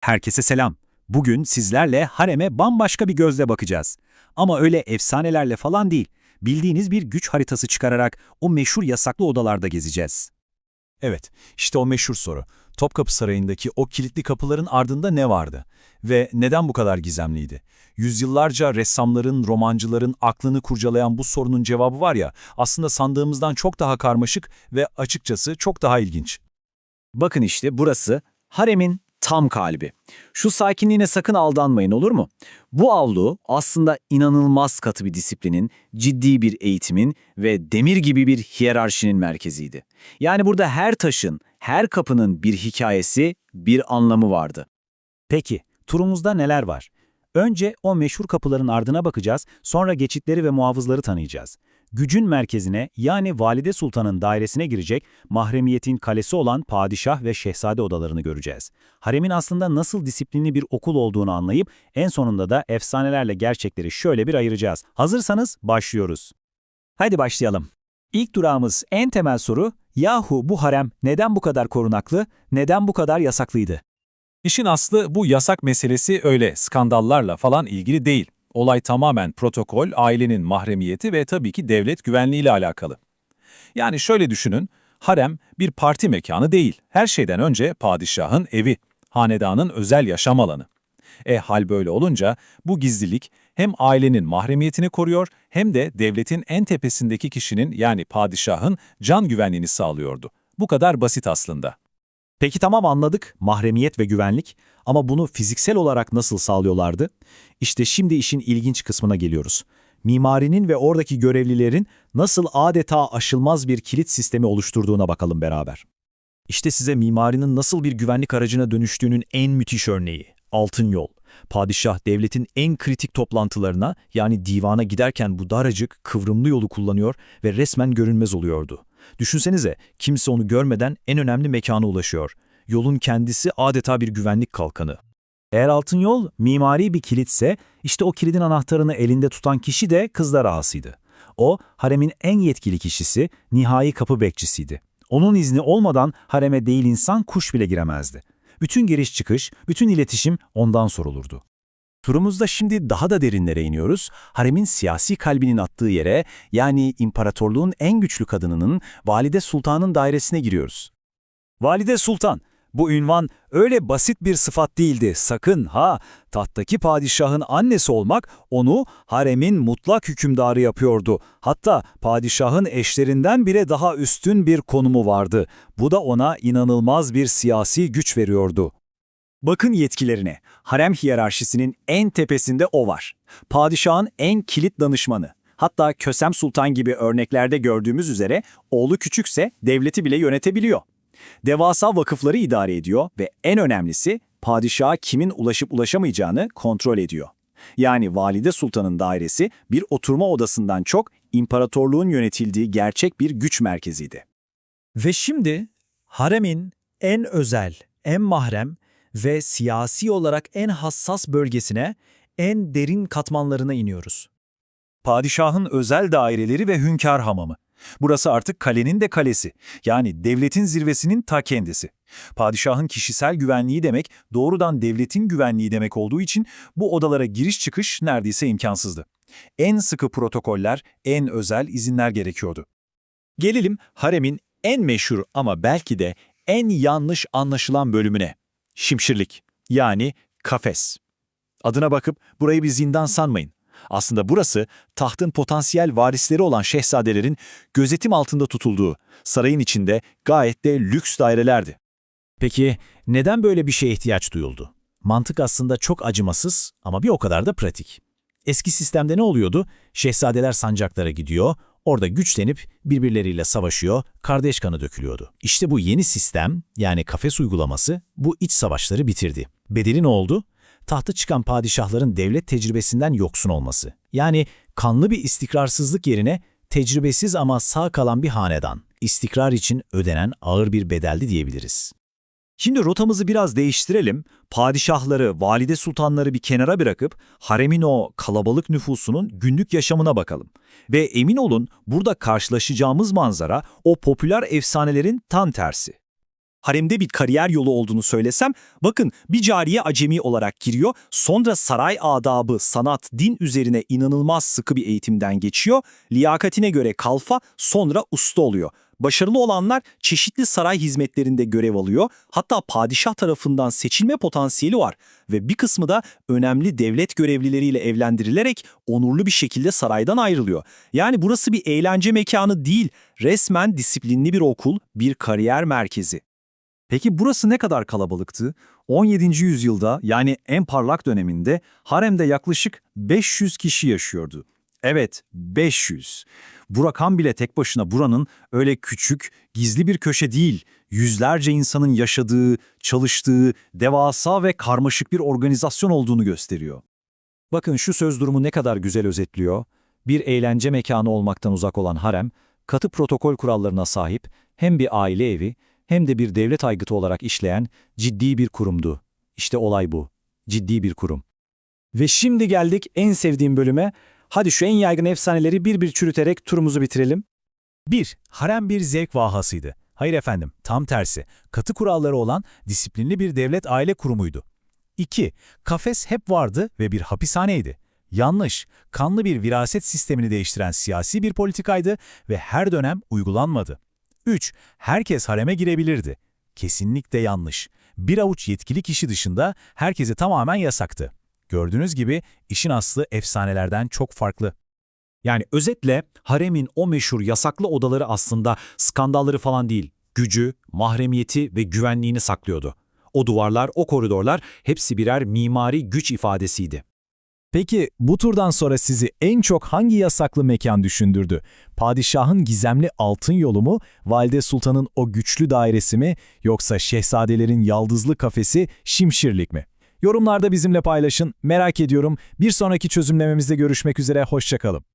Herkese selam. Bugün sizlerle hareme bambaşka bir gözle bakacağız. Ama öyle efsanelerle falan değil. Bildiğiniz bir güç haritası çıkararak o meşhur yasaklı odalarda gezeceğiz. Evet, işte o meşhur soru. Topkapı Sarayı'ndaki o kilitli kapıların ardında ne vardı? Ve neden bu kadar gizemliydi? Yüzyıllarca ressamların, romancıların aklını kurcalayan bu sorunun cevabı var ya, aslında sandığımızdan çok daha karmaşık ve açıkçası çok daha ilginç. Bakın işte burası haremin tam kalbi. Şu sakinliğine sakın aldanmayın olur mu? Bu avlu aslında inanılmaz katı bir disiplinin, ciddi bir eğitimin ve demir gibi bir hiyerarşinin merkeziydi. Yani burada her taşın, her kapının bir hikayesi, bir anlamı vardı. Peki, turumuzda neler var? Önce o meşhur kapıların ardına bakacağız, sonra geçitleri ve muhafızları tanıyacağız. Gücün merkezine yani Valide Sultan'ın dairesine girecek, mahremiyetin kalesi olan padişah ve şehzade odalarını göreceğiz. Haremin aslında nasıl disiplinli bir okul olduğunu anlayıp en sonunda da efsanelerle gerçekleri şöyle bir ayıracağız. Hazırsanız başlıyoruz. Hadi başlayalım. İlk durağımız en temel soru, yahu bu harem neden bu kadar korunaklı, neden bu kadar yasaklıydı? İşin aslı bu yasak meselesi öyle skandallarla falan ilgili değil. Olay tamamen protokol, ailenin mahremiyeti ve tabii ki devlet güvenliğiyle alakalı. Yani şöyle düşünün, harem bir parti mekanı değil. Her şeyden önce padişahın evi, hanedanın özel yaşam alanı. E hal böyle olunca bu gizlilik hem ailenin mahremiyetini koruyor hem de devletin en tepesindeki kişinin yani padişahın can güvenliğini sağlıyordu. Bu kadar basit aslında. Peki tamam anladık, mahremiyet ve güvenlik ama bunu fiziksel olarak nasıl sağlıyorlardı? İşte şimdi işin ilginç kısmına geliyoruz. Mimarinin ve oradaki görevlilerin nasıl adeta aşılmaz bir kilit sistemi oluşturduğuna bakalım beraber. İşte size mimarinin nasıl bir güvenlik aracına dönüştüğünün en müthiş örneği. Altın yol. Padişah devletin en kritik toplantılarına yani divana giderken bu daracık, kıvrımlı yolu kullanıyor ve resmen görünmez oluyordu. Düşünsenize kimse onu görmeden en önemli mekana ulaşıyor. Yolun kendisi adeta bir güvenlik kalkanı. Eğer altın yol mimari bir kilitse işte o kilidin anahtarını elinde tutan kişi de kızlar ağasıydı. O haremin en yetkili kişisi, nihai kapı bekçisiydi. Onun izni olmadan hareme değil insan kuş bile giremezdi. Bütün giriş çıkış, bütün iletişim ondan sorulurdu. Turumuzda şimdi daha da derinlere iniyoruz. Haremin siyasi kalbinin attığı yere, yani imparatorluğun en güçlü kadınının Valide Sultan'ın dairesine giriyoruz. Valide Sultan, bu ünvan öyle basit bir sıfat değildi. Sakın ha, tahttaki padişahın annesi olmak onu haremin mutlak hükümdarı yapıyordu. Hatta padişahın eşlerinden bile daha üstün bir konumu vardı. Bu da ona inanılmaz bir siyasi güç veriyordu. Bakın yetkilerine. Harem hiyerarşisinin en tepesinde o var. Padişahın en kilit danışmanı. Hatta Kösem Sultan gibi örneklerde gördüğümüz üzere oğlu küçükse devleti bile yönetebiliyor. Devasa vakıfları idare ediyor ve en önemlisi padişaha kimin ulaşıp ulaşamayacağını kontrol ediyor. Yani Valide Sultan'ın dairesi bir oturma odasından çok imparatorluğun yönetildiği gerçek bir güç merkeziydi. Ve şimdi haremin en özel, en mahrem ve siyasi olarak en hassas bölgesine, en derin katmanlarına iniyoruz. Padişahın özel daireleri ve hünkâr hamamı. Burası artık kalenin de kalesi, yani devletin zirvesinin ta kendisi. Padişahın kişisel güvenliği demek, doğrudan devletin güvenliği demek olduğu için bu odalara giriş çıkış neredeyse imkansızdı. En sıkı protokoller, en özel izinler gerekiyordu. Gelelim haremin en meşhur ama belki de en yanlış anlaşılan bölümüne. Şimşirlik, yani kafes. Adına bakıp burayı bir zindan sanmayın. Aslında burası tahtın potansiyel varisleri olan şehzadelerin gözetim altında tutulduğu, sarayın içinde gayet de lüks dairelerdi. Peki neden böyle bir şeye ihtiyaç duyuldu? Mantık aslında çok acımasız ama bir o kadar da pratik. Eski sistemde ne oluyordu? Şehzadeler sancaklara gidiyor, orada güçlenip birbirleriyle savaşıyor, kardeş kanı dökülüyordu. İşte bu yeni sistem, yani kafes uygulaması bu iç savaşları bitirdi. Bedeli ne oldu? Tahta çıkan padişahların devlet tecrübesinden yoksun olması. Yani kanlı bir istikrarsızlık yerine tecrübesiz ama sağ kalan bir hanedan. İstikrar için ödenen ağır bir bedeldi diyebiliriz. Şimdi rotamızı biraz değiştirelim. Padişahları, valide sultanları bir kenara bırakıp haremin o kalabalık nüfusunun günlük yaşamına bakalım. Ve emin olun burada karşılaşacağımız manzara o popüler efsanelerin tam tersi. Haremde bir kariyer yolu olduğunu söylesem, bakın bir cariye acemi olarak giriyor, sonra saray adabı, sanat, din üzerine inanılmaz sıkı bir eğitimden geçiyor, liyakatine göre kalfa, sonra usta oluyor. Başarılı olanlar çeşitli saray hizmetlerinde görev alıyor, hatta padişah tarafından seçilme potansiyeli var ve bir kısmı da önemli devlet görevlileriyle evlendirilerek onurlu bir şekilde saraydan ayrılıyor. Yani burası bir eğlence mekanı değil, resmen disiplinli bir okul, bir kariyer merkezi. Peki burası ne kadar kalabalıktı? 17. yüzyılda yani en parlak döneminde haremde yaklaşık 500 kişi yaşıyordu. Evet, 500. Bu rakam bile tek başına buranın öyle küçük, gizli bir köşe değil, yüzlerce insanın yaşadığı, çalıştığı, devasa ve karmaşık bir organizasyon olduğunu gösteriyor. Bakın şu söz durumu ne kadar güzel özetliyor. Bir eğlence mekanı olmaktan uzak olan harem, katı protokol kurallarına sahip hem bir aile evi hem de bir devlet aygıtı olarak işleyen ciddi bir kurumdu. İşte olay bu. Ciddi bir kurum. Ve şimdi geldik en sevdiğim bölüme. Hadi şu en yaygın efsaneleri bir bir çürüterek turumuzu bitirelim. 1. Harem bir zevk vahasıydı. Hayır efendim, tam tersi. Katı kuralları olan disiplinli bir devlet aile kurumuydu. 2. Kafes hep vardı ve bir hapishaneydi. Yanlış, kanlı bir viraset sistemini değiştiren siyasi bir politikaydı ve her dönem uygulanmadı. 3. Herkes hareme girebilirdi. Kesinlikle yanlış. Bir avuç yetkili kişi dışında herkese tamamen yasaktı. Gördüğünüz gibi işin aslı efsanelerden çok farklı. Yani özetle haremin o meşhur yasaklı odaları aslında skandalları falan değil, gücü, mahremiyeti ve güvenliğini saklıyordu. O duvarlar, o koridorlar hepsi birer mimari güç ifadesiydi. Peki bu turdan sonra sizi en çok hangi yasaklı mekan düşündürdü? Padişahın gizemli altın yolu mu, Valide Sultan'ın o güçlü dairesi mi, yoksa şehzadelerin yaldızlı kafesi Şimşirlik mi? Yorumlarda bizimle paylaşın, merak ediyorum. Bir sonraki çözümlememizde görüşmek üzere, hoşçakalın.